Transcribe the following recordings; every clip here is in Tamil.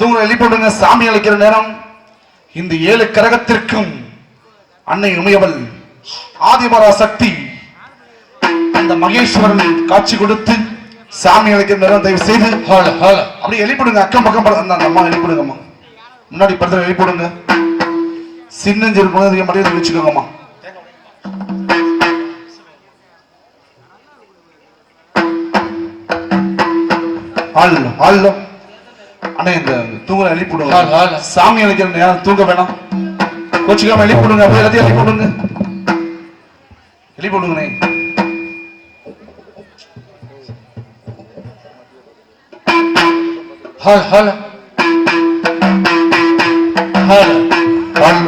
தூங்க எழுப்பிவிடுங்க சாமி அழைக்கிற நேரம். இந்த ஏழு கரகத்திற்கும் அன்னை உமையவள் ஆதிபரா சக்தி. அந்த மகேஸ்வரன் காட்சி கொடுத்து சாமி அழைக்கிற நேரம் தயவு செய்து அப்படியே எழுப்பிடுங்க அக்கம் பக்கம். அந்த அம்மா எழுப்பிடுங்கம்மா முன்னாடி படத்துல எழுப்பிடுங்க சின்னஞ்சிறு குழந்தைங்க மட்டும் வச்சுக்கோங்கம்மா. ஆள் ஆள் அண்ணா இந்த எழுப்பிடுங்க ஆள். சாமி நேரம் தூங்க வேணாம். கோச்சிக்காம எழுப்பிடுங்க அப்படியே எல்லாத்தையும் எழுப்பிடுங்க எழுப்பிடுங்கண்ணே ஹால ஹால ஹால ஆள்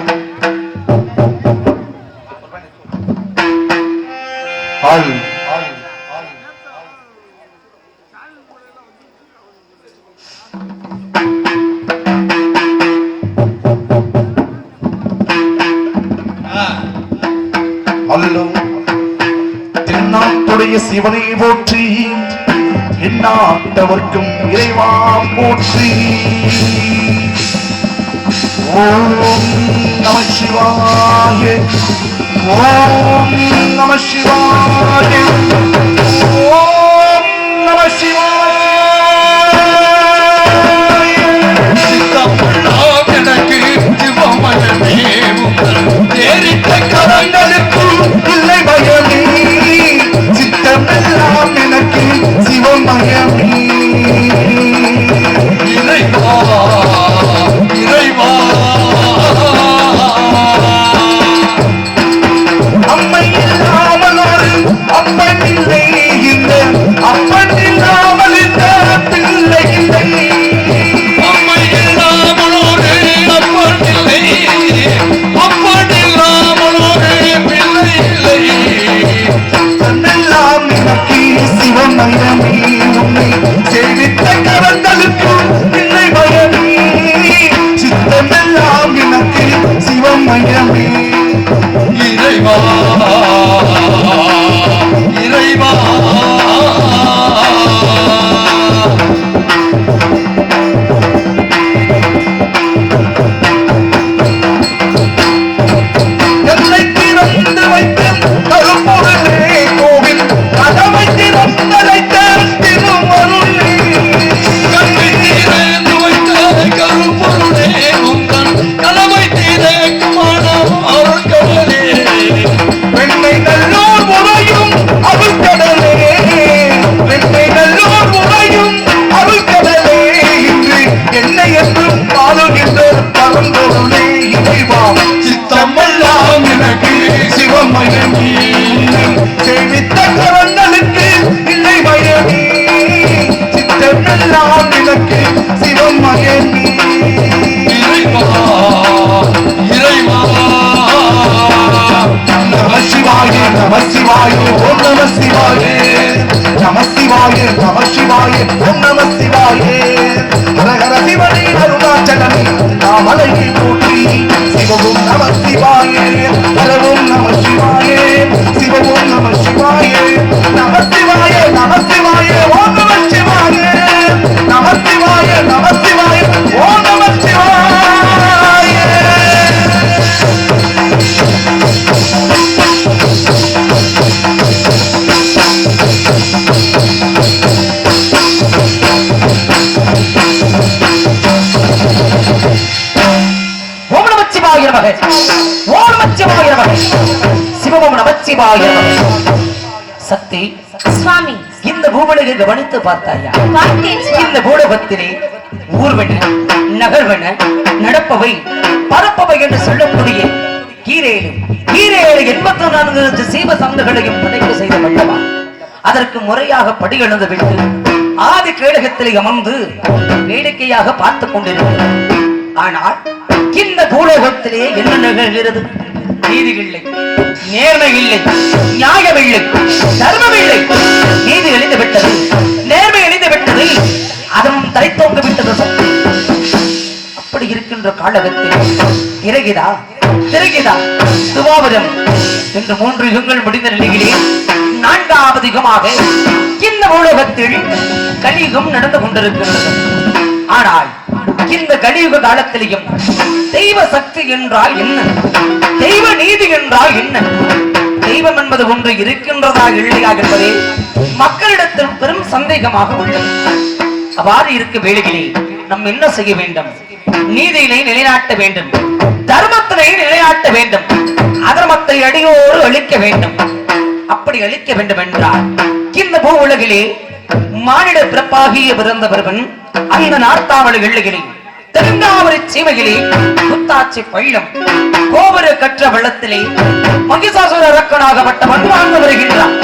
சக்தி. சுவாமி. இந்த பூமலையை கவனித்து பார்த்தாயா? இந்த பூலகத்திலே ஊர்வன நகர்வன நடப்பவை பரப்பவை என்று சொல்லக்கூடிய கீரேழு கீரேழு எண்பத்தி நான்கு சீவ சங்குகளையும் படைப்பு செய்த வல்லவா? அதற்கு முறையாக படி எழுந்து விட்டு ஆதி கேடகத்திலே அமர்ந்து வேடிக்கையாக பார்த்துக் கொண்டிருக்கிறார். ஆனால் இந்த பூலோகத்திலே என்ன நிகழ்கிறது? நீதி இல்லை நேர்மை இல்லை நியாயம் இல்லை தர்மம் இல்லை நீதி எழுந்து விட்டது நேர்மை அழிந்து விட்டது அதுவும் தலைத்தோங்க விட்டது அப்படி இருக்கின்ற காலகத்தில் இறகிதா திறகிதா துவாபதம் என்று மூன்று யுகங்கள் முடிந்த நிலையிலே நான்காவது யுகமாக இந்த உலகத்தில் கலியுகம் நடந்து கொண்டிருக்கிறது. ஆனால் இந்த கலியுக காலத்திலையும் தெய்வ சக்தி என்றால் என்ன? தெய்வ நீதி என்றால் என்ன? தெய்வம் என்பது ஒன்று இருக்கின்றதா இல்லையா என்பதே மக்களிடத்தில் பெரும் சந்தேகமாக உள்ளது. அவ்வாறு இருக்க வேளையிலே நாம் என்ன செய்ய வேண்டும்? நீதியினை நிலைநாட்ட வேண்டும். தர்மத்தினை நிலைநாட்ட வேண்டும். அதர்மத்தை அடியோடு அழிக்க வேண்டும். அப்படி அழிக்க வேண்டும் என்றால் இந்த பூ உலகிலே மானிட பிறப்பாகிய பிறந்தவர்கள் அந்த நார்த்தாவளி எல்லையிலே தென்காவரி சீமையிலே புத்தாச்சி பள்ளம் கோபுர கற்ற வெள்ளத்திலே மகிஷாசுர அரக்கனாகப்பட்டவன் வாழ்ந்து வருகின்றான்.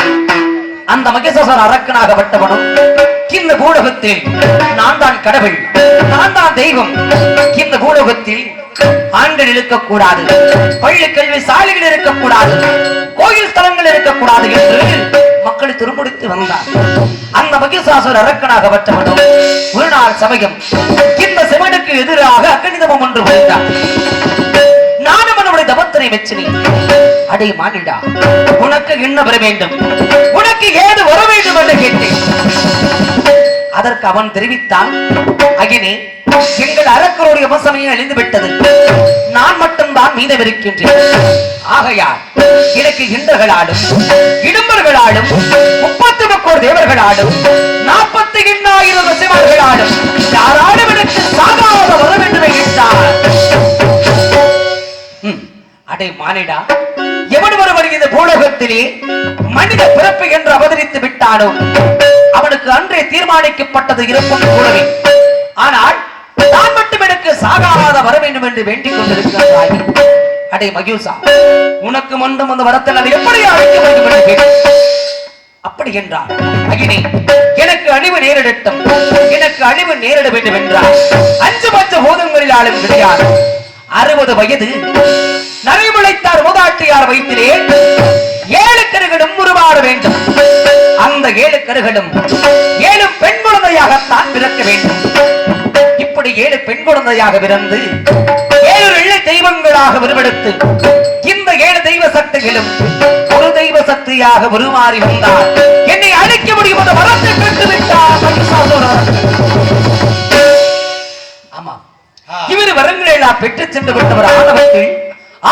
அந்த மகேசர் அரக்கனாகப்பட்டவனும் இந்த பூலகத்தில் நான் தான் கடவுள் நான் தான் தெய்வம். இந்த பூலகத்தில் ஆண்கள் இருக்கக்கூடாது பள்ளி கல்வி சாலைகள் இருக்கக்கூடாது கோயில் ஸ்தலங்கள் இருக்கக்கூடாது என்று மக்களை துருமுடித்து வந்தார் அந்த மகிஷாசுர அரக்கனாக ஒரு நாள் சமயம் இந்த சிவனுக்கு எதிராக அக்கணிதமும் ஒன்று வைத்தார் நானும் அவனுடைய தபத்தினை வச்சினேன் அடே மானிடா உனக்கு என்ன வர வேண்டும்? உனக்கு ஏது வர வேண்டும் என்று கேட்டேன். அதற்கு அவன் தெரிவித்தான் அகினே எங்கள் அரக்கருடைய வசமையை அழிந்து விட்டது நான் மட்டும்தான் மீதம் இருக்கின்றேன் ஆகையால் எனக்கு இந்தர்களாலும் இடும்பர்களாலும் முப்பத்து முக்கோர் தேவர்களாலும் நாற்பத்தி எண்ணாயிரம் சிவர்களாலும் யாராலும் எனக்கு சாகாத வர வேண்டும் அடே மானிடா எவன் ஒருவர் இந்த பூலோகத்திலே மனித பிறப்பு என்று அவதரித்து விட்டானோ அவனுக்கு அன்றே தீர்மானிக்கப்பட்டது இருக்கும் கூடவே ஆனால் நான் மட்டும் எனக்கு சாகாத வர வேண்டும் என்று வேண்டிக் கொண்டிருக்கிறாய். அடே மகிழ்சா உனக்கு மட்டும் அந்த வரத்தை நான் எப்படி அழைக்க வேண்டும் என்று கேட்டேன் அப்படி என்றார் அகினே எனக்கு அழிவு நேரிடட்டும். எனக்கு அழிவு நேரிட வேண்டும் என்றார் அஞ்சு பட்ச பூதங்களில் ஆளும் கிடையாது. அறுபது வயது. நரைமுளைத்தார் மூதாட்டியார் வயிற்றிலே ஏழு கருகளும் உருவாட வேண்டும். அந்த ஏழு கருகளும் ஏழு பெண் குழந்தையாகத்தான் பிறக்க வேண்டும். இப்படி ஏழு பெண் குழந்தையாக பிறந்து ஏழு வெள்ளை தெய்வங்களாக உருவெடுத்து இந்த ஏழு தெய்வ சக்திகளும் ஒரு தெய்வ சக்தியாக உருமாறி வந்தார் என்னை அழைக்க முடியும் அந்த வரத்தை பெற்று விட்டார் இவர் வரங்களை எல்லாம் பெற்று சென்று விட்டவர் ஆணவத்தில்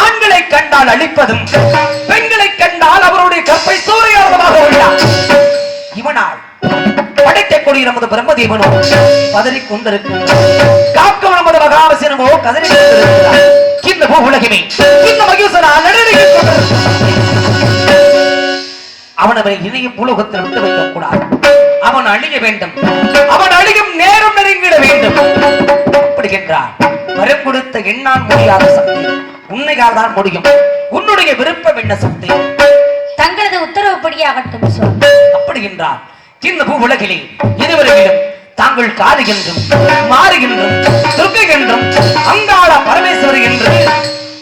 ஆண்களை கண்டால் அழிப்பதும் பெண்களை கண்டால் அவருடைய கற்பை சூறையாளமாக உள்ளார். இவனால் படைக்கக்கூடிய நமது பிரம்மதேவனோ நமது மகாவசனமோ கதறி இந்த பூ உலகமே இந்த மகிழ்சனா அவன் பூலோகத்தில் விட்டு கூடாது. அவன் அழிய வேண்டும். அவன் அழியும் நேரம் நெருங்கிட வேண்டும். அப்படி என்றார் வரம் கொடுத்த எண்ணான் முடியாத சக்தி. உன்னையால் தான் முடியும். உன்னுடைய விருப்பம் என்ன சக்தி? தங்களது அப்படி என்றார் இந்த பூ உலகிலே இருவரையிலும் தாங்கள் காது என்றும் மாறு என்றும் துர்க்கை என்றும் அங்காள பரமேஸ்வரி என்று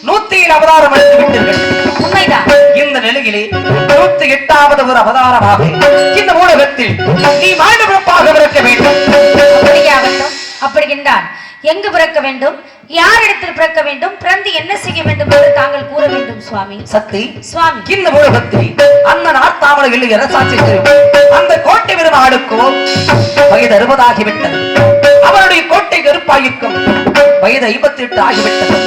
நூத்தி ஏழு அவதாரம் எடுத்து விட்டீர்கள். உண்மைதான். இந்த நிலையிலே நூத்தி எட்டாவது ஒரு அவதாரமாக இந்த ஊடகத்தில் நீ மாநிலப்பாக பிறக்க வேண்டும். அப்படியாகட்டும் அப்படி என்றால் எங்கு பிறக்க வேண்டும்? யாரிடத்தில் பிறக்க வேண்டும்? பிறந்து என்ன செய்ய வேண்டும் என்று தாங்கள் கூற வேண்டும் சுவாமி. சக்தி சுவாமி. இந்த ஊடகத்தில் அந்த நார்த்தாமலையில் அரசாட்சி செய்யும் அந்த கோட்டை பெருமாளுக்கோ வயது அறுபதாகிவிட்டது. அவருடைய கோட்டை கருப்பாயிருக்கும் வயது ஐம்பத்தி எட்டு ஆகிவிட்டது.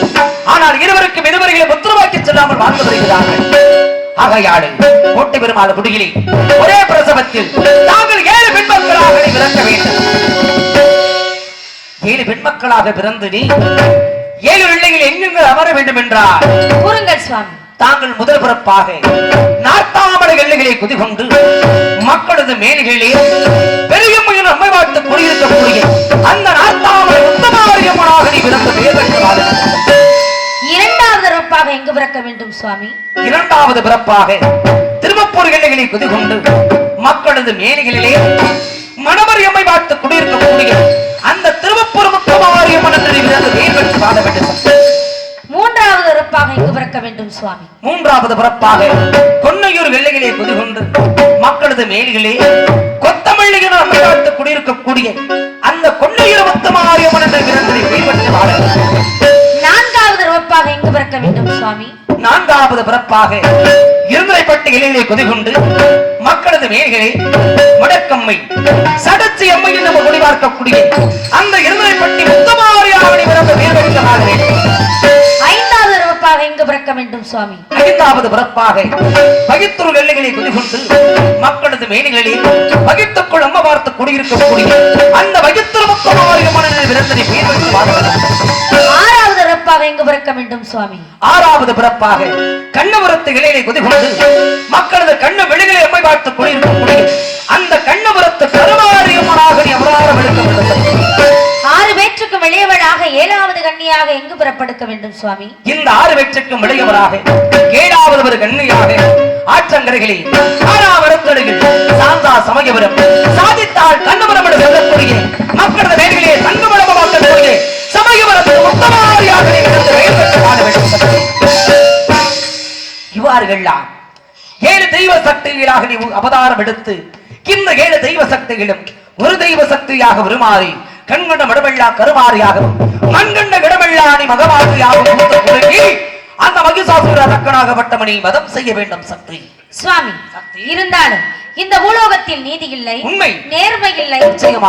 ஆனால் இருவருக்கும் இருவர்களை முத்திரவாக்கி செல்லாமல் வாழ்ந்து வருகிறார்கள். ஆகையாடு கோட்டை பெருமாள் குடியிலே ஒரே பிரசவத்தில் தாங்கள் ஏழு பெண் மக்களாக நீ பிறக்க வேண்டும். ஏழு பெண் மக்களாக பிறந்து நீ ஏழு பிள்ளைகள் எங்கெங்கு அமர வேண்டும் என்றார் கூறுங்கள் சுவாமி. தாங்கள் முதல் பிறப்பாக நாட்டாமலை எல்லைகளை குதிகொண்டு மக்களது மேல்களிலே பெரிய முயல் அம்மை வாழ்த்து குடியிருக்கக்கூடிய அந்த நாட்டாமலை உத்தமாரியம்மனாக நீ பிறந்த பெற்றார் இரண்டாவது ரூபாக எங்கு பிறக்க வேண்டும் சுவாமி? இரண்டாவது பிறப்பாக திருவப்பூர் எல்லைகளை குதிகொண்டு மக்களது மேலைகளிலே மணமரியம்மை பார்த்து குடியிருக்கக்கூடிய அந்த திருவப்பூர் என்று வேண்டும் மூன்றாவது ரூபாக எங்கு பிறக்க வேண்டும் சுவாமி. மூன்றாவது பிறப்பாக கொன்னையூர் வெள்ளைகளே குதிகொண்டு மக்களது மேலிகளே கொத்தமல்லிகள் அம்மையாட்டு குடியிருக்கக்கூடிய அந்த கொன்னையூர் முத்தமாரியம்மன் என்ற கைப்பற்றி வாழ நான்காவது சுவாமி. நான்காவது பிறப்பாக இருமுறைப்பட்டு இலையிலே குதிகொண்டு மக்களது மேல்களை முடக்கம்மை சடச்சி அம்மை நம்ம முடிவார்க்கக்கூடிய அந்த இருமுறைப்பட்டி முத்தமாரியாவணி பிறந்த மேல்வழித்தமாக ஐந்தாவது பிறப்பாக ஐந்தாவது பிறப்பாக பகித்துருள் எல்லைகளை மக்களது மேனிகளில் பகித்துக்குள் அம்மா பார்த்து குடியிருக்கக்கூடிய அந்த பகித்துரு முத்தமாரியமான ரப்பாக எங்கு பிறக்க வேண்டும் சுவாமி? ஆறாவது பிறப்பாக கண்ணபுரத்து இலையிலே குதிகொண்டு மக்களது கண்ணு வெளிகளை அம்மை பார்த்து குடியிருக்கக்கூடிய அந்த கண்ணபுரத்து கருமாரியம்மனாக ஆறு பேற்றுக்கும் இளையவளாக ஏழாவது கன்னியாக எங்கு பிறப்படுக்க வேண்டும் சுவாமி? இந்த ஆறு வெற்றுக்கும் இளையவராக ஏழாவது ஒரு கண்ணியாக ஆற்றங்கரைகளில் சாந்தா சமயபுரம் சாதித்தால் கண்ணபுரம் என்று சொல்லக்கூடிய மக்களது வேலைகளே தங்கமளமாக்கக்கூடிய இவ்வாறுகள்லாம் ஏழு தெய்வ சக்திகளாக நீ அவதாரம் எடுத்து இந்த ஏழு தெய்வ சக்திகளும் ஒரு தெய்வ சக்தியாக உருமாறி கண்கண்ட மடமெல்லா கருமாறியாகவும் மண்கண்ட இடமெல்லா நீ மகமாரியாகவும் அந்த மகிஷாசுர அரக்கனாகப்பட்டவனை மதம் செய்ய வேண்டும் சக்தி. சுவாமி இருந்தாலும் இந்த பூலோகத்தில் நீதி இல்லை உண்மை. நேர்மை இல்லை.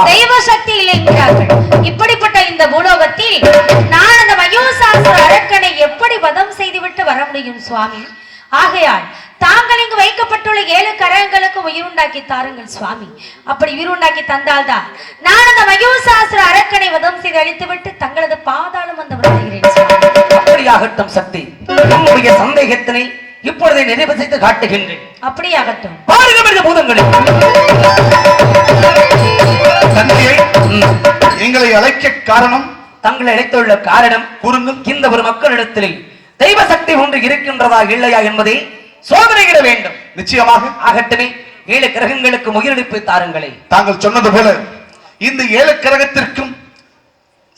தெய்வ சக்தி இல்லை என்கிறார்கள் இப்படிப்பட்ட இந்த பூலோகத்தில் நான் அந்த மயூசாசுர அரக்கனை எப்படி வதம் செய்துவிட்டு வர முடியும் சுவாமி? ஆகையால் தாங்கள் இங்கு வைக்கப்பட்டுள்ள ஏழு கரங்களுக்கு உயிருண்டாக்கி தாருங்கள் சுவாமி. அப்படி உயிருண்டாக்கி தந்தால்தான் நான் அந்த மயூசாசுர அரக்கனை வதம் செய்து அழித்துவிட்டு தங்களது பாதாளம் வந்து வருகிறேன் அப்படியாகட்டும் சக்தி. உன்னுடைய சந்தேகத்தினை இப்பொழுதே நிறைவு செய்து காட்டுகின்றேன். அப்படியாகட்டும். பாருங்கள் இந்த பூதங்களை. தந்தையை எங்களை அழைக்க காரணம் தங்களை அழைத்துள்ள காரணம் கூறுங்கள். இந்த ஒரு மக்களிடத்திலே தெய்வ சக்தி ஒன்று இருக்கின்றதா இல்லையா என்பதை சோதனையிட வேண்டும். நிச்சயமாக. ஆகட்டுமே ஏழு கிரகங்களுக்கு முயலெடுப்பு தாருங்களே. தாங்கள் சொன்னது போல இந்த ஏழு கிரகத்திற்கும்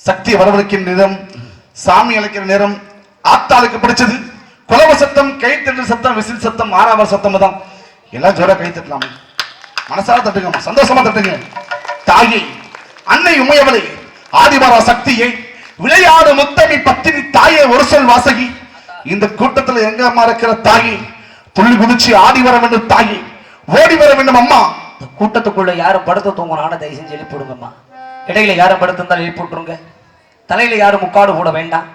சக்தி வரவழைக்கிற நேரம் சாமி அழைக்கிற நேரம் ஆத்தாளுக்கு பிடிச்சது. குலவ சத்தம் கைத்தட்டு சத்தம் விசில் சத்தம் ஆறாவர் சத்தம் தான். எல்லாம் ஜோரா கை தட்டலாமே. மனசார தட்டுங்க சந்தோஷமா தட்டுங்க. தாயை அன்னை உமையவளை ஆதிவாரா சக்தியை விளையாடு முத்தமி பத்தினி தாயே ஒரு சொல் வாசகி. இந்த கூட்டத்துல எங்க அம்மா இருக்கிற தாயை? துள்ளி குதிச்சு ஆடி வர வேண்டும் தாயை. ஓடி வர வேண்டும் அம்மா. இந்த கூட்டத்துக்குள்ள யாரும் படுத்து தூங்கினான தயவு செஞ்சு எழுப்பி விடுங்கம்மா இடையில யாரும் படுத்திருந்தாலும் எழுப்பி விட்டுருங்க தலையில யாரும் முக்காடு போட வேண்டாம்.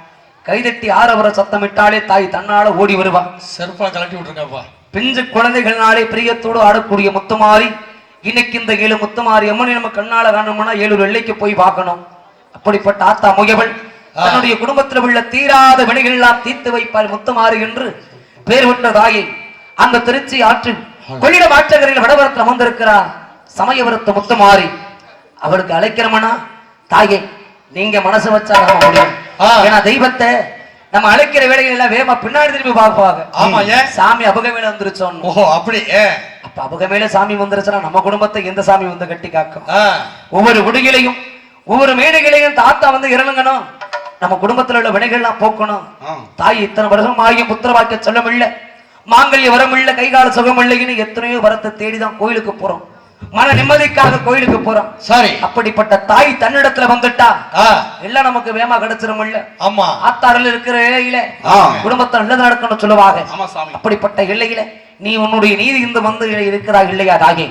கைதட்டி ஆரவர சத்தமிட்டாலே தாய் தன்னால ஓடி வருவா. செருப்பா கலட்டி விட்டுருங்கப்பா. பிஞ்சு குழந்தைகள்னாலே பிரியத்தோடு ஆடக்கூடிய முத்துமாரி இன்னைக்கு இந்த ஏழு முத்துமாரி அம்மனை நம்ம கண்ணால காணணும்னா ஏழு வெள்ளைக்கு போய் பார்க்கணும். அப்படிப்பட்ட ஆத்தா முயவள். தன்னுடைய குடும்பத்தில் உள்ள தீராத வினைகள் எல்லாம் தீர்த்து வைப்பார் முத்துமாரி என்று பேர் விட்ட தாயை அந்த திருச்சி ஆற்றில் கொள்ளிடம் ஆற்றகரையில் வடபுறத்தில் அமர்ந்திருக்கிறார் சமயபுரத்து முத்துமாரி. அவளுக்கு அழைக்கிறோம்னா? தாயே நீங்க மனசு வச்சா முடியும். ஏன்னா தெய்வத்தை நம்ம அழைக்கிற வேலைகள் எல்லாம் வேகமா பின்னாடி திரும்பி பார்ப்பாங்க. ஆமா, ஏன்? சாமி அபகமேல வந்துருச்சோம் ஓஹோ அப்படி அப்ப அபகமேல சாமி வந்துருச்சுன்னா நம்ம குடும்பத்தை எந்த சாமி வந்து கட்டி காக்கும்? ஒவ்வொரு குடிகளையும் ஒவ்வொரு மேடைகளையும் தாத்தா வந்து இறங்குங்கணும். நம்ம குடும்பத்துல உள்ள வினைகள்லாம் போக்கணும். தாய் இத்தனை வருஷம் ஆகியும் புத்திர வாக்கிய சொல்லம் இல்ல மாங்கல்ய வரம் இல்ல கைகால சுகம் இல்லைன்னு எத்தனையோ வரத்தை தேடிதான் கோயிலுக்கு போறோம். மன நிம்மதிக்காக கோயிலுக்கு போறோம். சரி. அப்படிப்பட்ட தாய் தன்னிடத்துல வந்துட்டா எல்லாம் நமக்கு வேமா கிடைச்சிரும் இல்ல ஆமா. ஆத்தாரில் இருக்கிற இலையில. குடும்பத்தை நல்லது நடக்கணும் சொல்லுவாங்க. அப்படிப்பட்ட எல்லையில நீ உன்னுடைய நீதி இந்த வந்து இருக்கிறா இல்லையா தாகே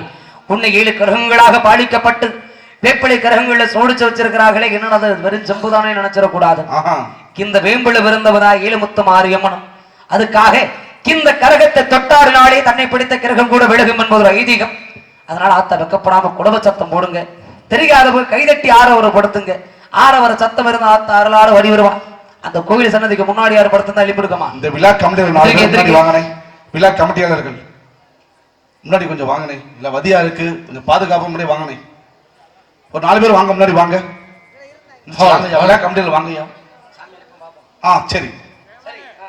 உன்னை ஏழு கிரகங்களாக பாலிக்கப்பட்டு வேப்பிலை கிரகங்கள்ல சோடிச்சு வச்சிருக்கிறார்களே என்னன்னு அது வெறும் செம்புதானே நினைச்சிடக்கூடாது. இந்த வேம்புல விருந்தவதா ஏழுமுத்து மாரியம்மனும். அதுக்காக இந்த கரகத்தை தொட்டாரினாலே தன்னை பிடித்த கிரகம் கூட விலகும் என்பது ஒரு ஐதீகம். அதனால ஆத்தா வெக்கப்படாம குடவ சத்தம் போடுங்க. தெரியாதவங்க கைதட்டி ஆரவரை படுத்துங்க. ஆரவர சத்தம் இருந்தா ஆத்தா அருளாறு வடி வருவான் அந்த கோவில் சன்னதிக்கு முன்னாடி யாரும் படுத்திருந்தா எழுப்பிடுக்கமா இந்த விழா திருக்கி. வாங்கினேன். விழா கமிட்டியாளர்கள் முன்னாடி கொஞ்சம் வாங்கினேன். இல்ல வதியா இருக்கு. கொஞ்சம் பாதுகாப்பு முன்னாடி வாங்கினேன். ஒரு நாலு பேர் வாங்க முன்னாடி வாங்க. கமிட்டியாளர் வாங்கய்யா. ஆ சரி.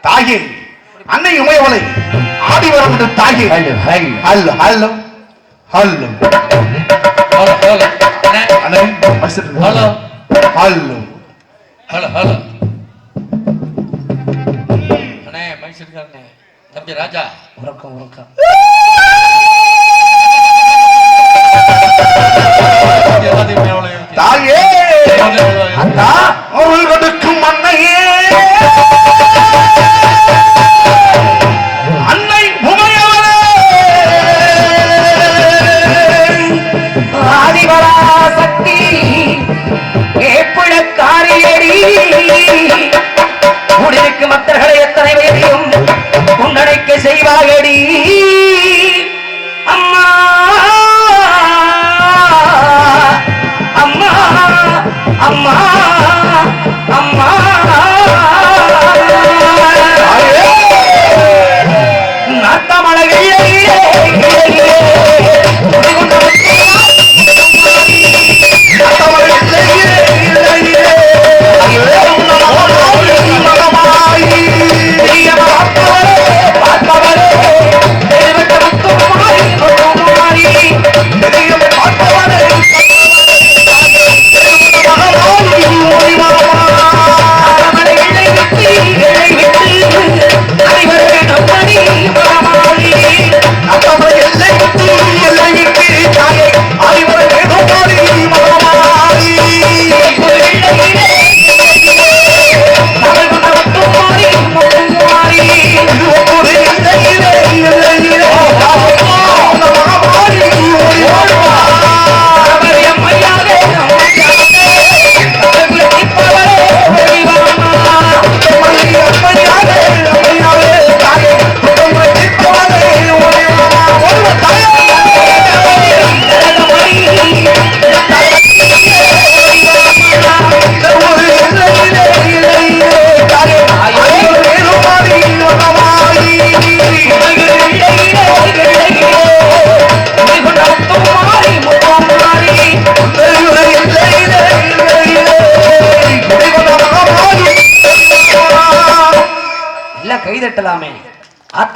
தாயே அன்னை உமையவளை ஆடி வர முடியும் தாயே hello. Hello hello. Hello. Hello hello. Hello. Hello. அண்ணே தம்பி ராஜா. உறக்கம் உறக்கம். எல்லாத்தையும் எவ்வளவு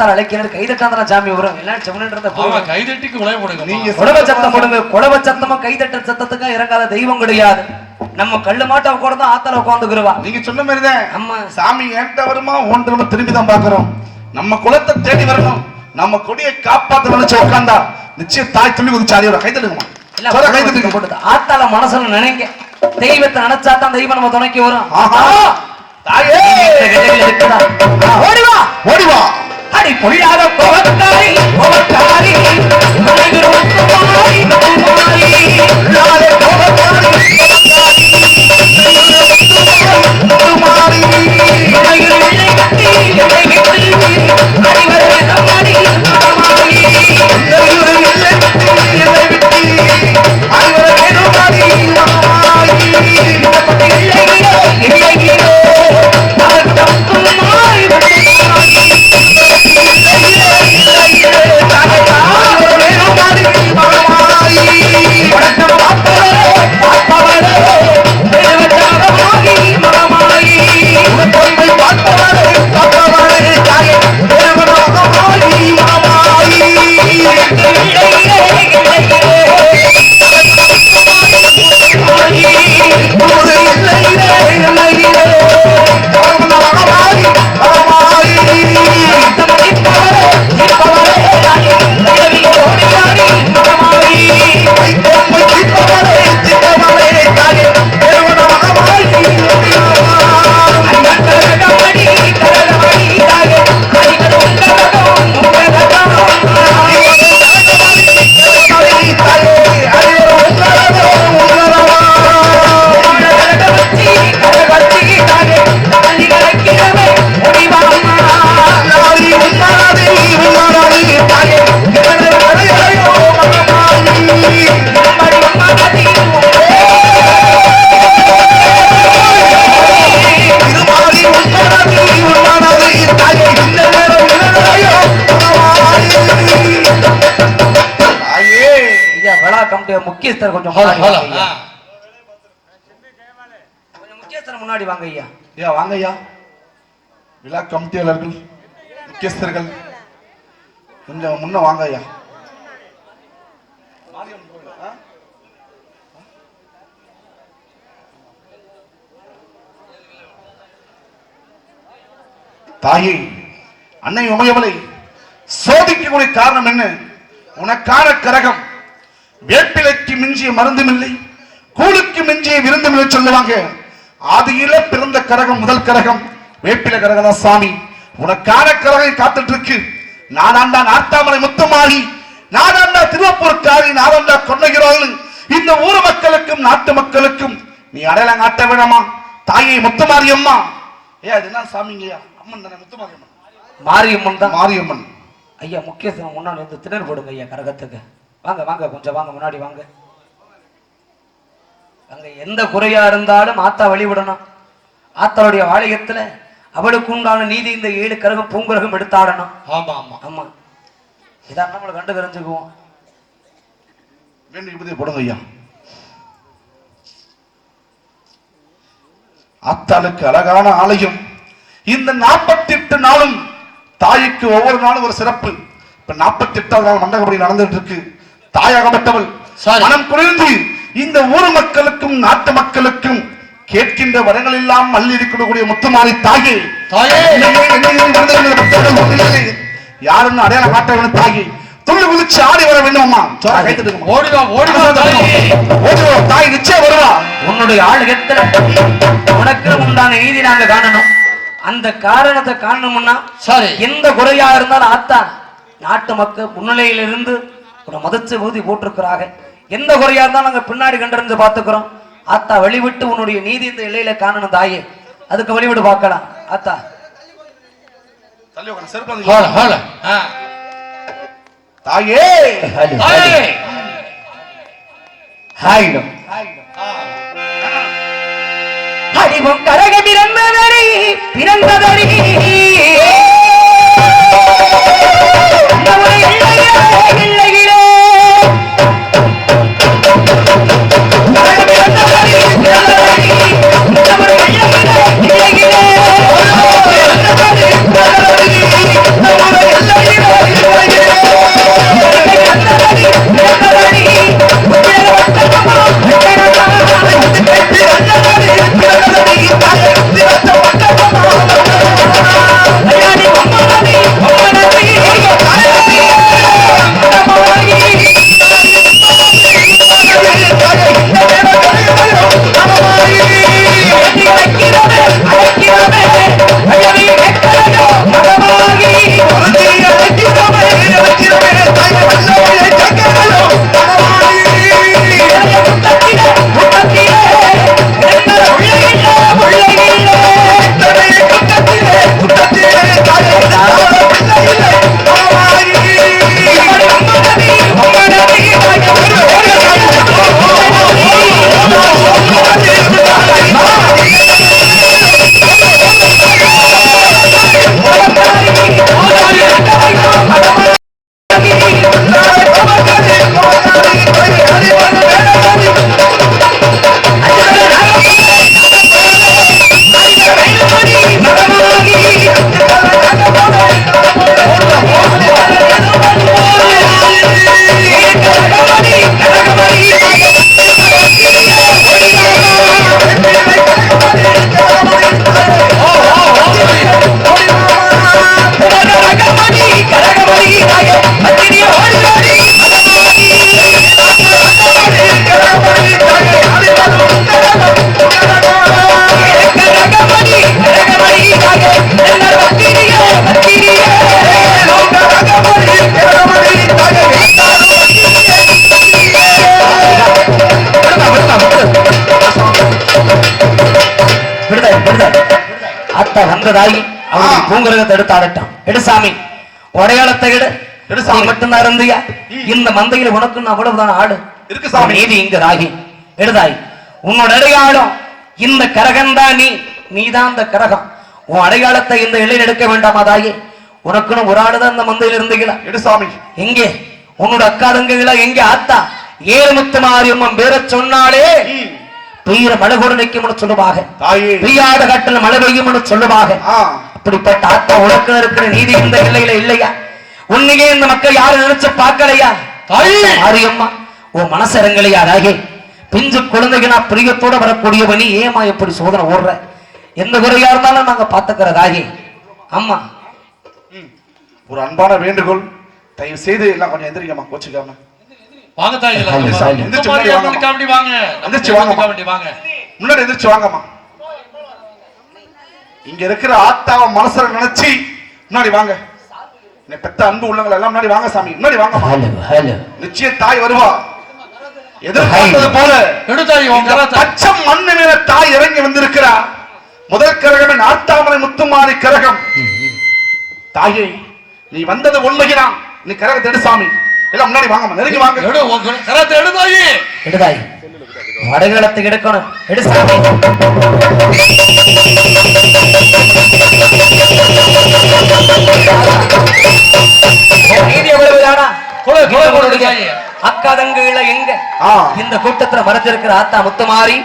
ஆத்தாள் அழைக்கிறார் கைதட்டாதான் சாமி வரும் எல்லாம் செவனன் இருந்த ஆமா கைதட்டிக்கு உழைய போடுங்க நீங்க குடவ சத்தம் கொடுங்க குடவ சத்தமா கைதட்ட சத்தத்துக்கும் இறங்காத தெய்வம் கிடையாது நம்ம கல்லு மாட்ட உட்கார்ந்து ஆத்தால உட்காந்துக்குருவா நீங்க சொன்ன. சாமி வருமா உன்கிட்ட நம்ம திரும்பி தான் பாக்குறோம் நம்ம குலத்தை தேடி வரணும் நம்ம கொடியை காப்பாத்த நினைச்சு உட்காந்தா நிச்சயம் தாய் துள்ளி குதிச்சு சத்தம் கைத்தட்டுங்க போடுது. ஆத்தால மனசுல நினைங்க தெய்வத்தை நினைச்சா தான் தெய்வம் நம்ம துணைக்கு வரும் ஆஹா தாயே இந்த விதைகள் இருக்குதா? ஆ, ஓடி வா ஓடி வா அடி பொல்லாத கோவக்காரி கோவக்காரி அனைவரும் முக்கியஸ்தர் கொஞ்சம். கொஞ்சம் முக்கியஸ்தர் முன்னாடி வாங்க ஐயா. ஐயா வாங்க ஐயா. விழா கமிட்டியாளர்கள் முக்கியஸ்தர்கள் கொஞ்சம் முன்ன வாங்க ஐயா. தாயே அன்னை உமையவளை சோதிக்கக்கூடிய காரணம் என்ன? உனக்கான கரகம். வேப்பிலைக்கு மிஞ்சிய மருந்தும் இல்லை கூழுக்கு மிஞ்சிய விருந்தும் இல்லை சொல்லுவாங்க. ஆதியில பிறந்த கரகம் முதல் கரகம். வேப்பிலை கரகம் சாமி. உனக்கான கரகம் காத்துட்டு இருக்கு நானாண்டா நாட்டாமலை முத்துமாரி நானாண்டா திருவப்பூர்காரி நானாண்டா கொன்னகிறோம் இந்த ஊர் மக்களுக்கும் நாட்டு மக்களுக்கும் நீ அடையாளம் காட்ட வேணாமா? தாயை முத்துமாரி அம்மா ஏ அது என்ன சாமிங்கய்யா அம்மன் தானே முத்துமாரி அம்மன் மாரியம்மன் தான். மாரியம்மன். ஐயா முக்கியஸ்தர் முன்னாடி வந்து திணறு போடுங்க ஐயா கரகத்துக்கு. வாங்க வாங்க கொஞ்சம் வாங்க முன்னாடி வாங்க. அங்க எந்த குறையா இருந்தாலும் ஆத்தா வழிவிடணும் ஆத்தாவுடைய ஆலயத்துல அவளுக்கு உண்டான நீதி இந்த ஏழு கரகம் பூங்கரகம் எடுத்தாடணும். ஆமா ஆமா. ஆமா. இதான் நம்மளை கண்டு தெரிஞ்சுக்குவோம். வேண்டும் இப்படி போடுங்க ஐயா. அத்தாளுக்கு அழகான ஆலயம். இந்த நாற்பத்தி எட்டு நாளும் தாய்க்கு ஒவ்வொரு நாளும் ஒரு சிறப்பு. இப்ப நாற்பத்தி எட்டாவது நாள் மண்டகப்படி நடந்துட்டு இருக்கு. தாயாகப்பட்டவள் சரி. மனம் குளிர்ந்து இந்த ஊர் மக்களுக்கும் நாட்டு மக்களுக்கும் கேட்கின்ற வரங்கள் எல்லாம் மல்லி இருக்கக்கூடிய முத்துமாரி தாயே யாருன்னு அடையாளம் காட்ட வேண்டும் தாயே. துள்ளி குதிச்சு ஆடி வர வேண்டும். ஓடிவா ஓடிவா தாயே. ஓடிவா, தாய் நிச்சயம் வருவா. உன்னுடைய ஆளுகத்துல உனக்கு உண்டான நீதி நாங்க காணணும். அந்த காரணத்தை காணணும்னா சரி எந்த குறையா இருந்தாலும் ஆத்தா நாட்டு மக்கள் முன்னிலையிலிருந்து ஒரு மதச்சு ஊதி போட்டிருக்கிறாங்க எந்த குறையா இருந்தாலும் நாங்க பின்னாடி கண்டிருந்து பார்த்துக்கிறோம். ஆத்தா வழிவிட்டு உன்னுடைய நீதி இந்த எல்லையில காணணும் தாயே. அதுக்கு வழிவிட்டு பார்க்கலாம் ஆத்தா. தாயே. தாயே. ஹாயிடும் ஆ. அறிவும் கரக அவனுக்கு ஆ. பூங்கரகத்தை எடுத்து ஆடட்டும் எடு சாமி. உடையாளத்தை எடு. எடு நீ சாமி. மட்டும்தான் இருந்தியா இந்த மந்தையில உனக்கு அவ்வளவுதான் ஆடு. இருக்கு சாமி. நீதி இங்க தாகி எடுதாய். உன்னோட அடையாளம் இந்த கரகம்தான் நீ. நீதான் அந்த கரகம். உன் அடையாளத்தை இந்த எல்லையில் எடுக்க வேண்டாமா தாயி? உனக்குன்னு ஒரு ஆடுதான் இந்த மந்தையில இருந்தீங்களா எடு சாமி. எங்கே? உன்னோட அக்கா தங்கைகளா எங்க? ஆத்தா. ஏழுமுத்து மாரியம்மன் பேர சொன்னாலே பெய்யுற மழை கூட நிற்கும்னு சொல்லுவாங்க. பெய்யாத காட்டில் மழை பெய்யும்னு சொல்லுவாங்க. அப்படிப்பட்ட ஆத்தா உனக்கு இருக்கிற நீதி இந்த எல்லையில இல்லையா? உன்னையே இந்த மக்கள் யாரும் நினைச்சு பார்க்கலையா? தாயே! மாரியம்மா உன் மனசு இறங்கலையா? ராகே பிஞ்சு குழந்தைகளா பிரியத்தோட வரக்கூடியவ நீ ஏமா எப்படி சோதனை ஓடுற? எந்த குறையா இருந்தாலும் நாங்க பாத்துக்கிற ராகே அம்மா. ஒரு அன்பான வேண்டுகோள். தயவு செய்து எல்லாம் கொஞ்சம் எந்திரிக்கமா கோச்சுக்காம. வாங்க தாயே எல்லாம். வாங்க, நம்ம சாமி. எந்திரிச்சு. காமெடி வாங்க. எந்திரிச்சு. காமெடி வாங்க. முன்னாடி எந்திரிச்சு வாங்கம்மா. இங்க இருக்கிற ஆத்தாவை மனசுல நினைச்சு முன்னாடி வாங்க. பெத்த அன்பு உள்ளவங்க எல்லாம் முன்னாடி வாங்க சாமி. முன்னாடி ஹலோ நிச்சயம் தாய் வருவா. எதிர்பார்த்தது போல. பச்சம் மண்ணு மேல தாய் இறங்கி வந்திருக்கிறா. முதல் கரகமே நாட்டாமலை முத்துமாரி கரகம். தாயே நீ வந்தது உண்மைதான் நீ கரகத்தை எடு சாமி. எல்லாம் முன்னாடி வாங்கம்மா நெருங்கி வாங்க. கரத்தை எடு தாயே. எடுதாய் வடகளத்தை எடுக்கணும். எடு சாமி. உன் நீதி கொடு, தாயே. அக்கா தங்குகளை எங்க. இந்த கூட்டத்துல மறைஞ்சிருக்கிற ஆத்தா முத்துமாரி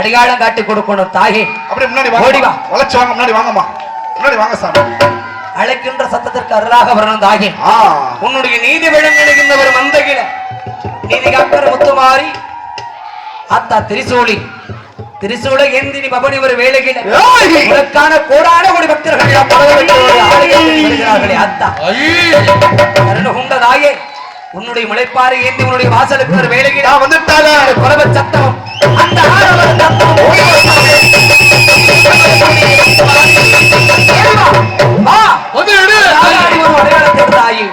அடிகாலம் காட்டி கொடுக்கணும் தாயே. அப்படியே முன்னாடி ஓடி வாங்க வா. வளைச்சு வாங்க முன்னாடி வாங்கம்மா. முன்னாடி வாங்க சாமி. அழைக்கின்ற சத்தத்திற்கு அருளாக வரணும் உன்னுடைய நீதி விளங்குகின்றவர் மந்தகில நீதி காக்கிற முத்துமாரி. அத்தா திரிசூலி. திரிசூலை ஏந்தினி பவனி ஒரு வேலைகில கோடான கோடி பக்தர்கள் அத்தா ஐயே! கருணுகுண்ட தாயே உன்னுடைய முளைப்பாறை ஏந்தி உன்னுடைய வாசலுக்கு ஒரு வேலைகில வந்துட்டாலே. குலவ சத்தம். அந்த சத்தம். அடையாளத்தை தாயும்